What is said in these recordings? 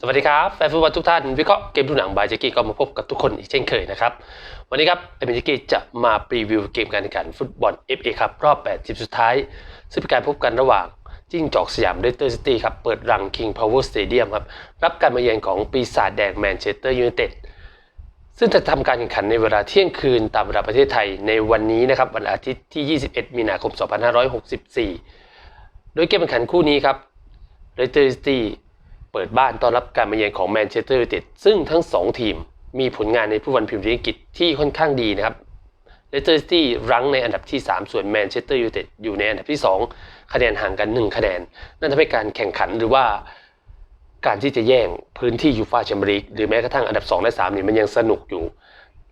สวัสดีครับแฟนฟุตบอลทุกท่านวิเคราะห์เกมดูหนังบายเจกี้ก็มาพบกับทุกคนอีกเช่นเคยนะครับ วันนี้ครับเอเมจิกี้จะมาพรีวิวเกมการแข่งขันฟุตบอล FA ครับรอบ 8 ทีมสุดท้าย ซึ่งเป็นการพบกันระหว่างจิ้งจอกสยามเรสเตอร์ซิตี้ครับเปิดรัง King Power Stadium ครับรับการมาเยือนของปีศาจแดงแมนเชสเตอร์ยูไนเต็ดซึ่งจะทำการแข่งขันในเวลาเที่ยงคืนตามเวลาประเทศไทยในวันนี้นะครับวันอาทิตย์ที่ 21 มีนาคม 2564 โดยเกมแข่งขันคู่นี้ครับเรสเตอร์ซิตี้ เปิดบ้านต้อนรับการมาเยือนของแมนเชสเตอร์ยูไนเต็ดซึ่งทั้ง 2 ทีมมีผลงานในผู้วันพรีเมียร์ลีกอังกฤษที่ค่อนข้างดีนะครับเรสเตอร์ซิตี้รั้งในอันดับที่ 3 ส่วนแมนเชสเตอร์ยูไนเต็ดอยู่ในอันดับที่ 2 คะแนนห่างกัน 1 คะแนน นั่นทำให้การแข่งขันหรือว่าการที่จะแย่งพื้นที่ยูฟาแชมเปี้ยนลีกหรือแม้กระทั่งอันดับ 2 และ3นี่มันยังสนุกอยู่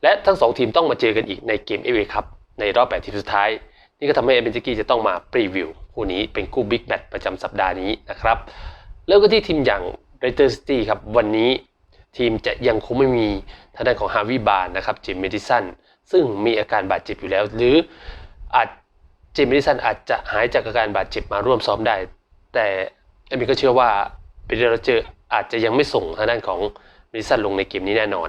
และทั้ง 2 ทีมต้องมาเจอกันอีกในเกมเอเวครับในรอบ 8 ทีมสุดท้าย นี่ก็ทำให้เอเบนจิกี้จะต้องมาพรีวิวคู่นี้เป็นคู่บิ๊กแมตช์ประจำสัปดาห์นี้นะครับ เริ่มกันที่ทีมอย่างเรเตอร์ซิตี้ครับวันนี้ทีมจะยังคงไม่มีทางด้านของฮาวิบานนะครับเจมส์เมดิสันซึ่งมีอาการบาดเจ็บอยู่แล้ว หรืออาจเจมส์เมดิสันอาจจะหายจากอาการบาดเจ็บมาร่วมซ้อมได้ แต่เอมิก็เชื่อว่าเปเดโรเจอร์อาจจะยังไม่ส่งทางด้านของเมดิสันลงในเกมนี้แน่นอน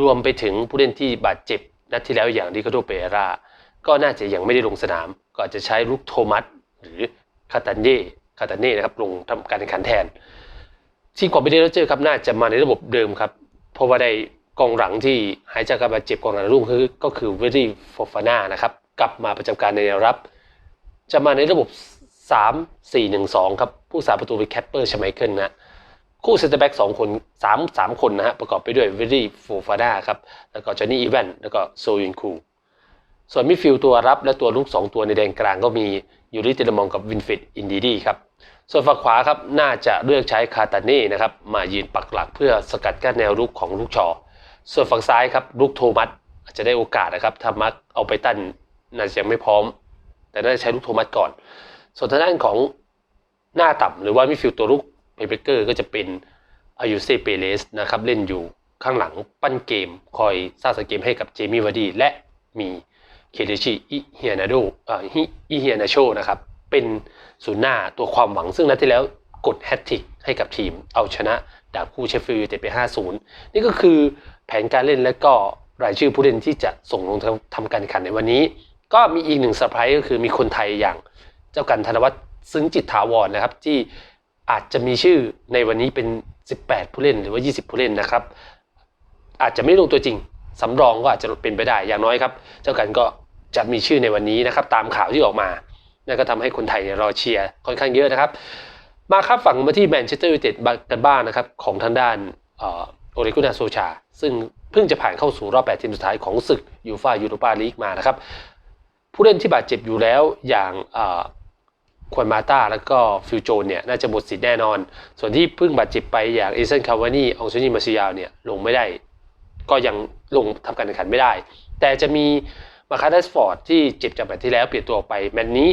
รวมไปถึงผู้เล่นที่บาดเจ็บนัดที่แล้วอย่างดิโกโดเปราก็น่าจะยังไม่ได้ลงสนาม ก็อาจจะใช้ลุกโทมัสหรือคาตันเย่ คาตันเน่นะครับลงทำการแข่งขันแทน ทีมของเบเดโรเจอร์ครับน่าจะมาในระบบเดิมครับ เพราะว่าได้กองหลังที่หายจากการบาดเจ็บกองหลังรุ่งคือก็คือเวรี่ฟอฟาน่านะครับกลับมาประจำการในแนวรับ จะมาในระบบ 3 4 1 2 ครับ ผู้สาประตูเป็นแคปเปอร์ชไมเคิลนะคู่เซนเตอร์แบ็กสองคนสามสามคนนะฮะประกอบไปด้วยเวรี่โฟฟาน่าครับ แล้วก็จอห์นนี่อีแวนแล้วก็โซยุนคู ส่วนมิดฟิลด์ตัวรับและตัวลุก2ตัวในแดนกลางก็มียูริเตลมองกับวินฟิดอินดีดีครับ ส่วนฝั่งขวาครับน่าจะเลือกใช้คาตาเน่นะครับมายืนปักหลักเพื่อสกัดกั้นแนวรุกของลูกชอ ส่วนฝั่งซ้ายครับลุกโทมัสอาจจะได้โอกาสนะครับถ้ามักเอาไปตั้นน่าจะยังไม่พร้อม แต่น่าจะใช้ลูกโทมัสก่อน ส่วนทางด้านของหน้าต่ำหรือว่ามิฟิลตัวลุกเพเบเกอร์ก็จะเป็นอายุเซเปเลสนะครับเล่นอยู่ข้างหลังปั้นเกม คอยสร้างสเกมให้กับเจมี่วาร์ดีและมีเคเดชิอิเฮียนาโดอ่าอิเฮียนาโชนะครับ เป็นศูนย์หน้าตัวความหวังซึ่งนัดที่แล้วกดแฮตทริกให้กับทีม เอาชนะดาบคู่เชฟฟิลด์ยูไนเต็ดไป 5-0 นี่ก็คือแผนการเล่นและก็รายชื่อผู้เล่นที่จะส่งลงทำทำการแข่งขันในวันนี้ ก็มีอีกหนึ่งเซอร์ไพรส์ก็คือมีคนไทยอย่างเจ้ากันธนวัฒน์ซึ้งจิตถาวรนะครับ ที่อาจจะมีชื่อในวันนี้เป็น 18 ผู้เล่นหรือว่า 20 ผู้เล่นนะครับ อาจจะไม่ลงตัวจริงสำรองก็อาจจะเป็นไปได้อย่างน้อยครับ เจ้ากันก็จะมีชื่อในวันนี้นะครับ ตามข่าวที่ออกมา นั่นก็ทำให้คนไทยเนี่ยรอเชียร์ค่อนข้างเยอะนะครับ มาครับฝั่งมาที่แมนเชสเตอร์ยูไนเต็ดกันบ้างนะครับ ของทางด้านโอริกุนาโซชา ซึ่งเพิ่งจะผ่านเข้าสู่รอบ8ทีมสุดท้ายของศึกยูฟ่ายูโรปาลีกมานะครับ ผู้เล่นที่บาดเจ็บอยู่แล้วอย่างควนมาตาแล้วก็ฟิวโจนเนี่ยน่าจะหมดสิทธิ์แน่นอน ส่วนที่เพิ่งบาดเจ็บไปอย่างเอเซนคาวานี่องโซนีมาซิยาวเนี่ยลงไม่ได้ ก็ยังลงทำการแข่งขันไม่ได้ แต่จะมีมาคาเดสฟอร์ดที่เจ็บจากแมตช์ที่แล้วเปลี่ยนตัวออกไปแมตช์นี้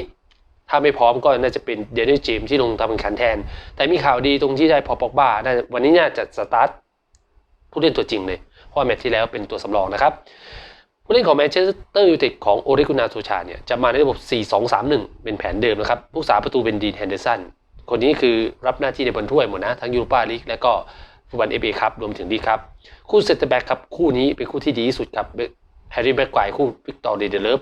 ถ้าไม่พร้อมก็น่าจะเป็นเดนนิสเจมที่ลงทำแข่งขันแทน แต่มีข่าวดีตรงที่ได้พอปอกบ้าวันนี้น่าจะสตาร์ทผู้เล่นตัวจริงเลย เพราะแมตช์ที่แล้วเป็นตัวสำรองนะครับ ผู้เล่นของแมนเชสเตอร์ยูไนเต็ดของโอริกุนาโซชาเนี่ยจะมาในระบบ 4-2-3-1 เป็นแผนเดิมนะครับ ผู้สาประตูเป็นดีนแฮนเดอร์สัน คนนี้คือรับหน้าที่ในบอลถ้วยหมดนะ ทั้งยูโรปาลีกและก็ฟุตบอลเอฟเอครับรวมถึงดีครับคู่เซนเตอร์แบ็กครับคู่นี้เป็นคู่ที่ดีที่สุดครับแฮร์รี่แบ็กไกวคู่วิกตอร์เดเดเลฟ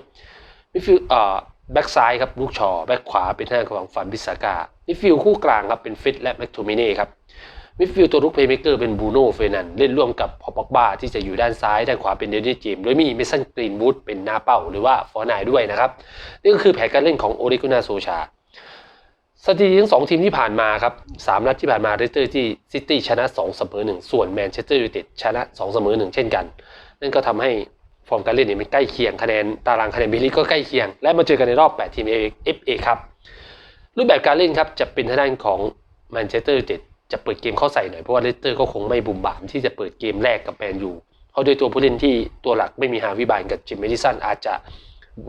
มิฟิลด์อ่า แบ็กซ้ายครับลูกชอแบ็กขวาเป็นทางของฟันบิสากามิดฟิลคู่กลางครับเป็นฟิตและแม็กโทมิเน่ครับมิดฟิลตัวลุกเพย์เมเกอร์เป็นบูโน่เฟนันเล่นร่วมกับพอปอกบาที่จะอยู่ด้านซ้ายด้านขวาเป็นเดนนิสเจมส์โดยมีเมสันกรีนวูดเป็นหน้าเป้าหรือว่าฟอร์นายด้วยนะครับนี่ก็คือแผนการเล่นของโอริกุนาโซชาสถิติทั้งสองทีมที่ผ่านมาครับสามนัดที่ผ่านมาเรสเตอร์ที่ซิตี้ชนะ2เสมอ1ส่วนแมนเชสเตอร์ยูไนเต็ดชนะ2เสมอ1เช่นกัน นั่นก็ทำให้ ฟอร์มการเล่นเนี่ยมันใกล้เคียงคะแนนตารางคะแนนบิลลี่ก็ใกล้เคียง และมาเจอกันในรอบ 8 ทีม FA ครับรูปแบบการเล่นครับจะเป็นทางด้านของแมนเชสเตอร์เต็ดจะเปิดเกมเข้าใส่หน่อย เพราะว่าเลสเตอร์ก็คงไม่บุ่มบามที่จะเปิดเกมแรกกับแมนยูเพราะโดยตัวผู้เล่นที่ตัวหลักไม่มีฮาวิบานกับจิมเมดิสันอาจจะ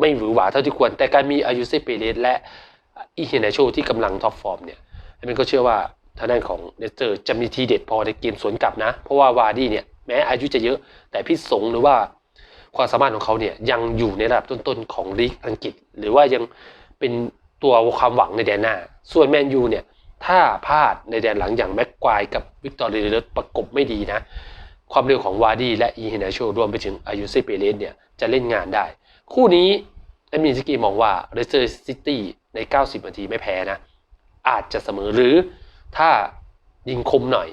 ไม่หวือหวาเท่าที่ควร แต่การมีอายุเซเปเรสและอีเฮเนโชที่กำลังท็อปฟอร์มเนี่ยมันก็เชื่อว่าทางด้านของเลสเตอร์จะมีทีเด็ดพอในเกมสวนกลับนะ เพราะว่าวาร์ดี้เนี่ยแม้อายุจะเยอะแต่พิษสงหรือว่า ความสามารถของเขาเนี่ยยังอยู่ในระดับต้นๆของลีกอังกฤษ หรือว่ายังเป็นตัวความหวังในแดนหน้า ส่วนแมนยูเนี่ยถ้าพลาดในแดนหลังอย่างแม็กควายกับวิกตอร์เรเลสประกบไม่ดีนะ ความเร็วของวาร์ดี้และอีเฮนาโชรวมไปถึงอายุเซเปเรสเนี่ยจะเล่นงานได้ คู่นี้เอมินสกีมองว่าเรสเตอร์ซิตี้ใน 90 นาทีไม่แพ้นะ อาจจะเสมอหรือถ้ายิงคมหน่อย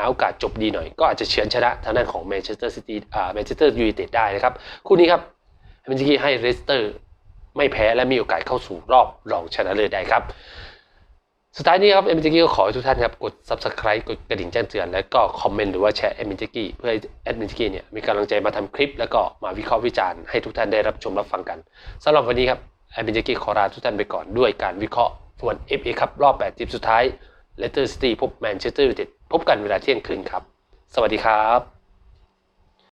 าโอกาสจบดีหน่อย ก็อาจจะเฉือนชนะทางด้านของแมนเชสเตอร์ซิตี้อ่าแมนเชสเตอร์ยูไนเต็ดได้นะครับ คู่นี้ครับเอมินสกีให้เรสเตอร์ไม่แพ้และมีโอกาสเข้าสู่รอบรองชนะเลิศได้ครับสุดท้ายนี้ครับเอ็มจิกี้ก็ขอให้ทุกท่านครับกด subscribe กดกระดิ่งแจ้งเตือน แล้วก็คอมเมนต์หรือว่าแชร์เอ็มจิกี้เพื่อให้แอดมินจิกี้เนี่ยมีกำลังใจมาทำคลิป แล้วก็มาวิเคราะห์วิจารณ์ให้ทุกท่านได้รับชมรับฟังกันสำหรับวันนี้ครับแอดมินจิกี้ขอลาทุกท่านไปก่อนด้วยการวิเคราะห์ฟุตบอลเอฟเอครับรอบ 8 ทีมสุดท้ายเลสเตอร์ซิตี้พบแมนเชสเตอร์ยูไนเต็ด พบกันเวลาเที่ยงคืนครับ สวัสดีครับ